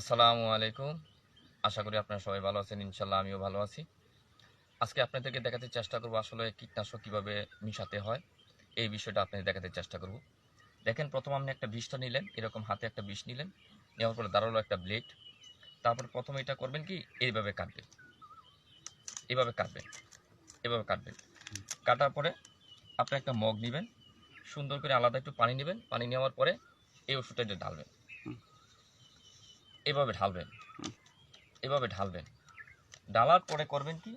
আসসালামু আলাইকুম। আশা করি আপনারা সবাই ভালো আছেন ইনশাল্লাহ আমিও ভালো আছি। আজকে আপনাদেরকে দেখাতে চেষ্টা করব আসলে কীটনাশক কীভাবে মিশাতে হয়, এই বিষয়টা আপনাদের দেখাতে চেষ্টা করব। দেখেন, প্রথম আপনি একটা বিষটা নিলেন, এরকম হাতে একটা বিষ নিলেন, নেওয়ার পরে দাঁড়াল একটা ব্লেড। তারপর প্রথমে এটা করবেন কি, এইভাবে কাটবেন। এভাবে কাটবেন এভাবে কাটবেন। কাটার পরে আপনি একটা মগ নেবেন, সুন্দর করে আলাদা একটু পানি নেবেন, পানি নেওয়ার পরে এই ওষুধটা ঢালবেন। এভাবে ঢালবেন। এভাবে ঢালবেন। ঢালার পরে করবেন কি?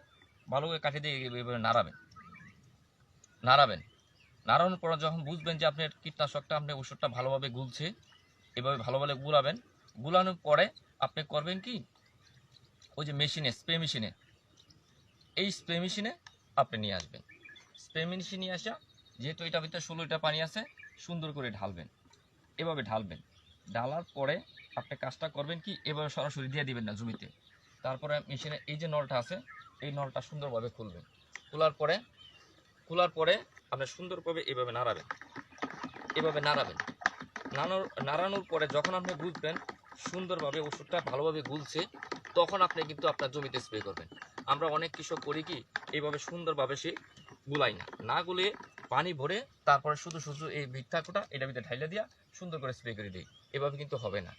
ভালো করে কাঠি দিয়ে এভাবে নাড়াবেন। নাড়াবেন। নাড়ানোর পরে যখন বুঝবেন যে আপনার কীটনাশকটা, আপনার ওষুধটা ভালোভাবে গুলছে, এভাবে ভালোভাবে গুলাবেন। গুলানোর পরে আপনি করবেন কি? ওই যে মেশিনে, স্প্রে মেশিনে। এই স্প্রে মেশিনে আপনি নিয়ে আসবেন। স্প্রে মেশিন নিয়ে আসা, যেহেতু এটা ভিতরে ষোলোটা পানি আছে, সুন্দর করে ঢালবেন। এভাবে ঢালবেন। ঢালার পরে আপনি কাজটা করবেন কি? এভাবে সরাসরি দিয়ে দিবেন না জমিতে। তারপরে মেশিনে এই যে নলটা আছে, এই নলটা সুন্দরভাবে খুলবেন। খোলার পরে খোলার পরে আপনি সুন্দরভাবে এভাবে নাড়াবেন। এভাবে নাড়াবেন। নাড়ানোর নাড়ানোর পরে যখন আপনি বুঝবেন সুন্দরভাবে ওষুধটা ভালোভাবে গুলছে, তখন আপনি কিন্তু আপনার জমিতে স্প্রে করবেন। আমরা অনেক কৃষক করি কি, এইভাবে সুন্দরভাবে সে গুলাই না। না গুলে পানি ভরে তারপরে শুধু শুধু এই ভিত্তাকুটা এটা ভিতরে ঢাইলা দিয়া সুন্দর করে স্প্রে করে দিই। এভাবে কিন্তু হবে না।